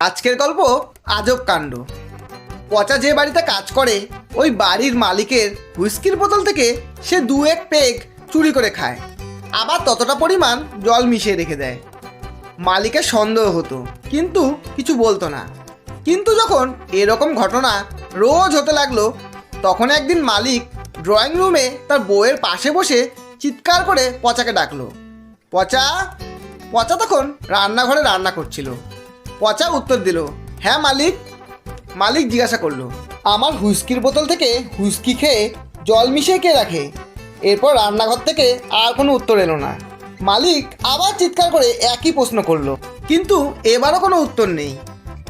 আজকের গল্প আজব কাণ্ড। পচা যে বাড়িতে কাজ করে, ওই বাড়ির মালিকের হুইস্কির বোতল থেকে সে দু এক পেগ চুরি করে খায়। আবার ততটা পরিমাণ জল মিশিয়ে রেখে দেয়। মালিকের সন্দেহ হতো, কিন্তু কিছু বলতো না। কিন্তু যখন এরকম ঘটনা রোজ হতে লাগল, তখন একদিন মালিক ড্রয়িং রুমে তার বউয়ের পাশে বসে চিৎকার করে পচাকে ডাকলো। পচা? পচা তখন রান্নাঘরে রান্না করছিল। পচা উত্তর দিল। হ্যাঁ মালিক। মালিক জিজ্ঞাসা করল, আমার হুইস্কির বোতল থেকে হুইস্কি খেয়ে জল মিশিয়ে কে রাখে? এরপর রান্নাঘর থেকে আর কোনো উত্তর এলো না। মালিক আবার চিৎকার করে একই প্রশ্ন করল, কিন্তু এবারও কোনো উত্তর নেই।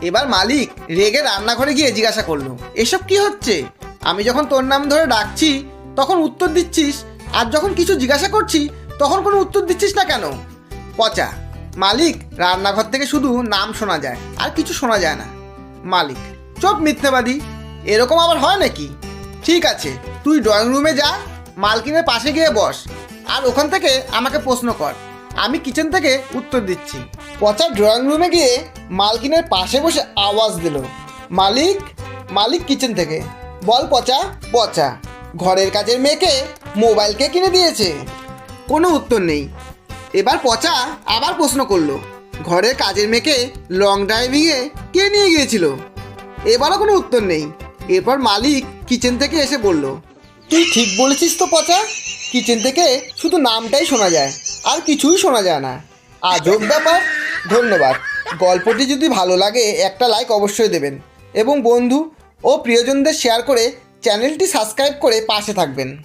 এবার মালিক রেগে রান্নাঘরে গিয়ে জিজ্ঞাসা করল, এসব কি হচ্ছে? আমি যখন তোর নাম ধরে ডাকছি, তখন উত্তর দিচ্ছিস? আর যখন কিছু জিজ্ঞাসা করছি, তখন কোনো উত্তর দিচ্ছিস না কেন? পচা। মালিক, রান্নাঘর থেকে শুধু নাম শোনা যায়, আর কিছু শোনা যায় না। মালিক, চোপ মিথ্যাবাদী, এরকম আবার হয় নাকি? ঠিক আছে, তুই ড্রয়িং রুমে যা, মালকিনের পাশে গিয়ে বস, আর ওখান থেকে আমাকে প্রশ্ন কর, আমি কিচেন থেকে উত্তর দিচ্ছি। পচা ড্রয়িং রুমে গিয়ে মালকিনের পাশে বসে আওয়াজ দিল, মালিক মালিক কিচেন থেকে, বল পচা পচা, ঘরের কাজের মেয়েকে মোবাইল কে কিনে দিয়েছে? কোনো উত্তর নেই। এবার পচা আবার প্রশ্ন করল। ঘরের কাজের মেয়েকে লং ড্রাইভিংয়ে কে নিয়ে গিয়েছিল? এবারও কোনো উত্তর নেই। এরপর মালিক কিচেন থেকে এসে বলল, তুই ঠিক বলেছিস তো পচা। কিচেন থেকে শুধু নামটাই শোনা যায়, আর কিছুই শোনা যায় না। আজব ব্যাপার। ধন্যবাদ। গল্পটি যদি ভালো লাগে, একটা লাইক অবশ্যই দেবেন। এবং বন্ধু ও প্রিয়জনদের শেয়ার করে চ্যানেলটি সাবস্ক্রাইব করে পাশে থাকবেন।